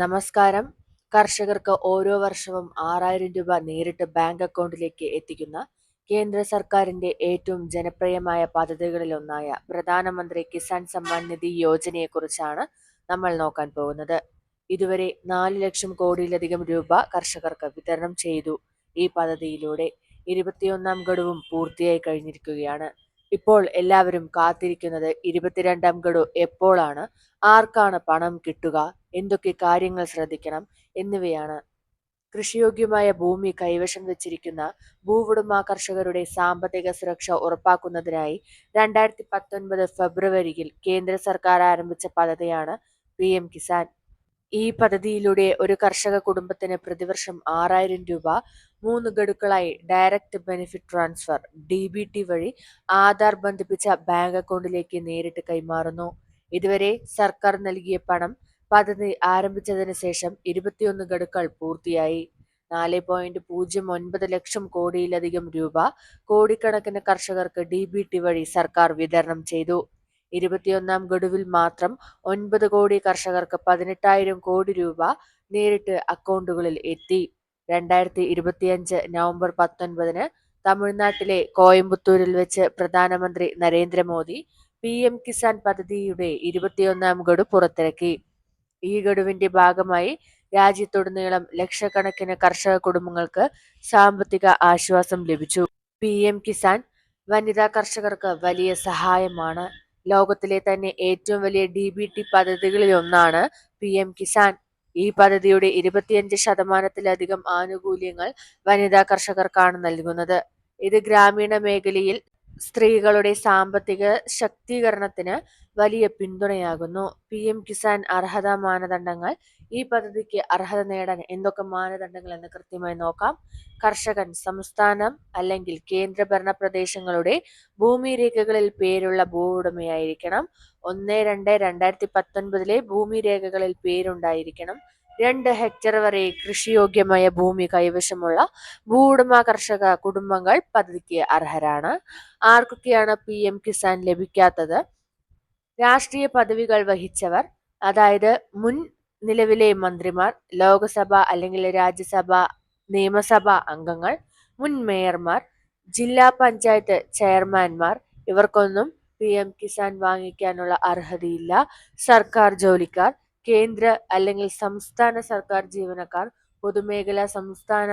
നമസ്കാരം. കർഷകർക്ക് ഓരോ വർഷവും ആറായിരം രൂപ നേരിട്ട് ബാങ്ക് അക്കൗണ്ടിലേക്ക് എത്തിക്കുന്ന കേന്ദ്ര സർക്കാരിന്റെ ഏറ്റവും ജനപ്രിയമായ പദ്ധതികളിലൊന്നായ പ്രധാനമന്ത്രി കിസാൻ സമ്മാൻ നിധി യോജനയെക്കുറിച്ചാണ് നമ്മൾ നോക്കാൻ പോകുന്നത്. ഇതുവരെ നാല് ലക്ഷം കോടിയിലധികം രൂപ കർഷകർക്ക് വിതരണം ചെയ്തു ഈ പദ്ധതിയിലൂടെ. ഇരുപത്തിയൊന്നാം ഗഡുവും പൂർത്തിയായി കഴിഞ്ഞിരിക്കുകയാണ്. ഇപ്പോൾ എല്ലാവരും കാത്തിരിക്കുന്നത് ഇരുപത്തിരണ്ടാം ഗഡു എപ്പോഴാണ് ആർക്കാണ് പണം കിട്ടുക? എന്തൊക്കെ കാര്യങ്ങൾ ശ്രദ്ധിക്കണം? എന്നിവയാണ്. കൃഷിയോഗ്യമായ ഭൂമി കൈവശം വെച്ചിരിക്കുന്ന ഭൂവുടമ കർഷകരുടെ സാമ്പത്തിക സുരക്ഷ ഉറപ്പാക്കുന്നതിനായി രണ്ടായിരത്തി പത്തൊൻപത് ഫെബ്രുവരിയിൽ കേന്ദ്ര സർക്കാർ ആരംഭിച്ച പദ്ധതിയാണ് പി കിസാൻ ഈ പദ്ധതിയിലൂടെ ഒരു കർഷക കുടുംബത്തിന് പ്രതിവർഷം ആറായിരം രൂപ മൂന്ന് ഗഡുക്കളായി direct benefit transfer D B T വഴി ആധാർ ബന്ധിപ്പിച്ച ബാങ്ക് അക്കൗണ്ടിലേക്ക് നേരിട്ട് കൈമാറുന്നു. ഇതുവരെ സർക്കാർ നൽകിയ പണം പദ്ധതി ആരംഭിച്ചതിന് ശേഷം ഇരുപത്തിയൊന്ന് ഗഡുക്കൾ പൂർത്തിയായി. നാല് പോയിന്റ് പൂജ്യം ഒൻപത് ലക്ഷം കോടിയിലധികം രൂപ കോടിക്കണക്കിന് കർഷകർക്ക് ഡി ബി ടി വഴി സർക്കാർ വിതരണം ചെയ്തു. ഇരുപത്തിയൊന്നാം ഗഡുവിൽ മാത്രം ഒൻപത് കോടി കർഷകർക്ക് പതിനെട്ടായിരം കോടി രൂപ നേരിട്ട് അക്കൗണ്ടുകളിൽ എത്തി. രണ്ടായിരത്തി ഇരുപത്തിയഞ്ച് നവംബർ പത്തൊൻപതിന് തമിഴ്നാട്ടിലെ കോയമ്പത്തൂരിൽ വെച്ച് പ്രധാനമന്ത്രി നരേന്ദ്രമോദി പി എം കിസാൻ പദ്ധതിയുടെ ഇരുപത്തിയൊന്നാം ഗഡു പുറത്തിറക്കി. ഈ ഗഡുവിന്റെ ഭാഗമായി രാജ്യത്തുടനീളം ലക്ഷക്കണക്കിന് കർഷക കുടുംബങ്ങൾക്ക് സാമ്പത്തിക ആശ്വാസം ലഭിച്ചു. പി എം കിസാൻ വനിതാ കർഷകർക്ക് വലിയ സഹായമാണ്. ലോകത്തിലെ തന്നെ ഏറ്റവും വലിയ ഡി ബി ടി പദ്ധതികളിൽ ഒന്നാണ് പി എം കിസാൻ. ഈ പദ്ധതിയുടെ ഇരുപത്തിയഞ്ച് ശതമാനത്തിലധികം ആനുകൂല്യങ്ങൾ വനിതാ കർഷകർക്കാണ് നൽകുന്നത്. ഇത് ഗ്രാമീണ മേഖലയിൽ സ്ത്രീകളുടെ സാമ്പത്തിക ശക്തീകരണത്തിന് വലിയ പിന്തുണയാകുന്നു. പി എം കിസാൻ അർഹതാ മാനദണ്ഡങ്ങൾ ഈ പദ്ധതിക്ക് അർഹത നേടാൻ എന്തൊക്കെ മാനദണ്ഡങ്ങൾ എന്ന് കൃത്യമായി നോക്കാം. കർഷകൻ സംസ്ഥാനം അല്ലെങ്കിൽ കേന്ദ്രഭരണ പ്രദേശങ്ങളുടെ ഭൂമി രേഖകളിൽ പേരുള്ള ഭൂവുടമയായിരിക്കണം. ഒന്ന് രണ്ട് രണ്ടായിരത്തി പത്തൊൻപതിലെ ഭൂമി രേഖകളിൽ പേരുണ്ടായിരിക്കണം. രണ്ട് ഹെക്ടർ വരെ കൃഷിയോഗ്യമായ ഭൂമി കൈവശമുള്ള ഭൂവുടമ കർഷക കുടുംബങ്ങൾ പദ്ധതിക്ക് അർഹരാണ്. ആർക്കൊക്കെയാണ് പി എം കിസാൻ ലഭിക്കാത്തത്? രാഷ്ട്രീയ പദവികൾ വഹിച്ചവർ അതായത് മുൻ നിലവിലെ മന്ത്രിമാർ ലോകസഭ അല്ലെങ്കിൽ രാജ്യസഭ നിയമസഭാ അംഗങ്ങൾ മുൻ മേയർമാർ ജില്ലാ പഞ്ചായത്ത് ചെയർമാൻമാർ ഇവർക്കൊന്നും പി എം കിസാൻ വാങ്ങിക്കാനുള്ള അർഹതയില്ല. സർക്കാർ ജോലിക്കാർ കേന്ദ്ര അല്ലെങ്കിൽ സംസ്ഥാന സർക്കാർ ജീവനക്കാർ പൊതുമേഖലാ സംസ്ഥാന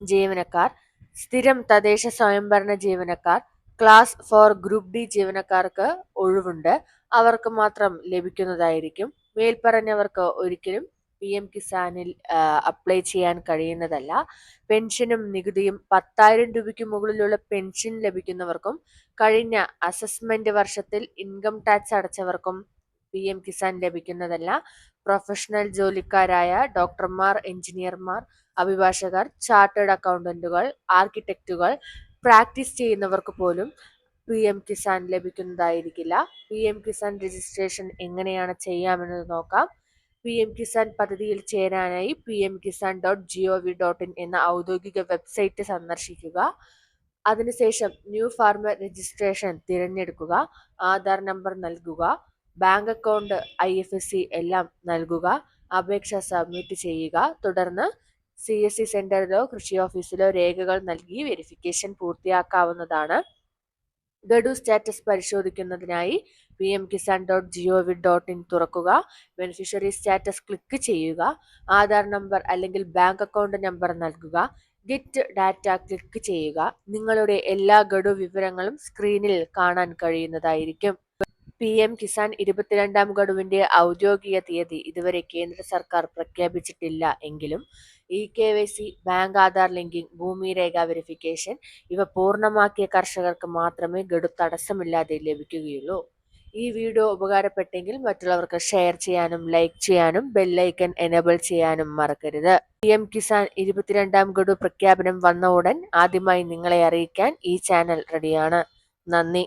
ജീവനക്കാർ സ്ഥിരം തദ്ദേശ സ്വയംഭരണ ജീവനക്കാർ ക്ലാസ് ഫോർ ഗ്രൂപ്പ് ഡി ജീവനക്കാർക്ക് ഒഴിവുണ്ട്. അവർക്ക് മാത്രം ലഭിക്കുന്നതായിരിക്കും. മേൽപ്പറഞ്ഞവർക്ക് ഒരിക്കലും പി എം കിസാനിൽ അപ്ലൈ ചെയ്യാൻ കഴിയുന്നതല്ല. പെൻഷനും നികുതിയും പത്തായിരം രൂപയ്ക്ക് മുകളിലുള്ള പെൻഷൻ ലഭിക്കുന്നവർക്കും കഴിഞ്ഞ അസസ്മെന്റ് വർഷത്തിൽ ഇൻകം ടാക്സ് അടച്ചവർക്കും പി എം കിസാൻ ലഭിക്കുന്നതല്ല. പ്രൊഫഷണൽ ജോലിക്കാരായ ഡോക്ടർമാർ എഞ്ചിനീയർമാർ അഭിഭാഷകർ ചാർട്ടേഡ് അക്കൗണ്ടന്റുകൾ ആർക്കിടെക്റ്റുകൾ പ്രാക്ടീസ് ചെയ്യുന്നവർക്ക് പോലും പി എം കിസാൻ ലഭിക്കുന്നതായിരിക്കില്ല. പി എം കിസാൻ രജിസ്ട്രേഷൻ എങ്ങനെയാണ് ചെയ്യാമെന്ന് നോക്കാം. പി എം കിസാൻ പദ്ധതിയിൽ ചേരാനായി P M Kisan dot G O V dot in എന്ന ഔദ്യോഗിക വെബ്സൈറ്റ് സന്ദർശിക്കുക. അതിനുശേഷം ന്യൂ ഫാർമർ രജിസ്ട്രേഷൻ തിരഞ്ഞെടുക്കുക. ആധാർ നമ്പർ നൽകുക. Bank account I F S C എല്ലാം നൽകുക അപേക്ഷ സബ്മിറ്റ് ചെയ്യുക തുടർന്ന് സി എസ് സി സെന്ററിലോ കൃഷി ഓഫീസിലോ രേഖകൾ നൽകി വെരിഫിക്കേഷൻ പൂർത്തിയാക്കാവുന്നതാണ്. ഗഡു സ്റ്റാറ്റസ് പരിശോധിക്കുന്നതിനായി P M Kisan dot G O V dot in തുറക്കുക ബെനിഫിഷ്യറി സ്റ്റാറ്റസ് ക്ലിക്ക് ചെയ്യുക ആധാർ നമ്പർ അല്ലെങ്കിൽ ബാങ്ക് അക്കൗണ്ട് നമ്പർ നൽകുക ഗെറ്റ് ഡാറ്റ ക്ലിക്ക് ചെയ്യുക. നിങ്ങളുടെ എല്ലാ ഗഡു വിവരങ്ങളും സ്ക്രീനിൽ കാണാൻ കഴിയുന്നതായിരിക്കും. പി എം കിസാൻ ഇരുപത്തിരണ്ടാം ഗഡുവിന്റെ ഔദ്യോഗിക തീയതി ഇതുവരെ കേന്ദ്ര സർക്കാർ പ്രഖ്യാപിച്ചിട്ടില്ല എങ്കിലും E K Y C bank Aadhaar linking ഭൂമി രേഖ വെരിഫിക്കേഷൻ ഇവ പൂർണമാക്കിയ കർഷകർക്ക് മാത്രമേ ഗഡു തടസ്സമില്ലാതെ ലഭിക്കുകയുള്ളൂ. ഈ വീഡിയോ ഉപകാരപ്പെട്ടെങ്കിൽ മറ്റുള്ളവർക്ക് ഷെയർ ചെയ്യാനും ലൈക്ക് ചെയ്യാനും ബെല്ലൈക്കൻ എനേബിൾ ചെയ്യാനും മറക്കരുത്. പി എം കിസാൻ ഇരുപത്തിരണ്ടാം ഗഡു പ്രഖ്യാപനം വന്ന ഉടൻ ആദ്യമായി നിങ്ങളെ അറിയിക്കാൻ ഈ ചാനൽ റെഡിയാണ്. നന്ദി.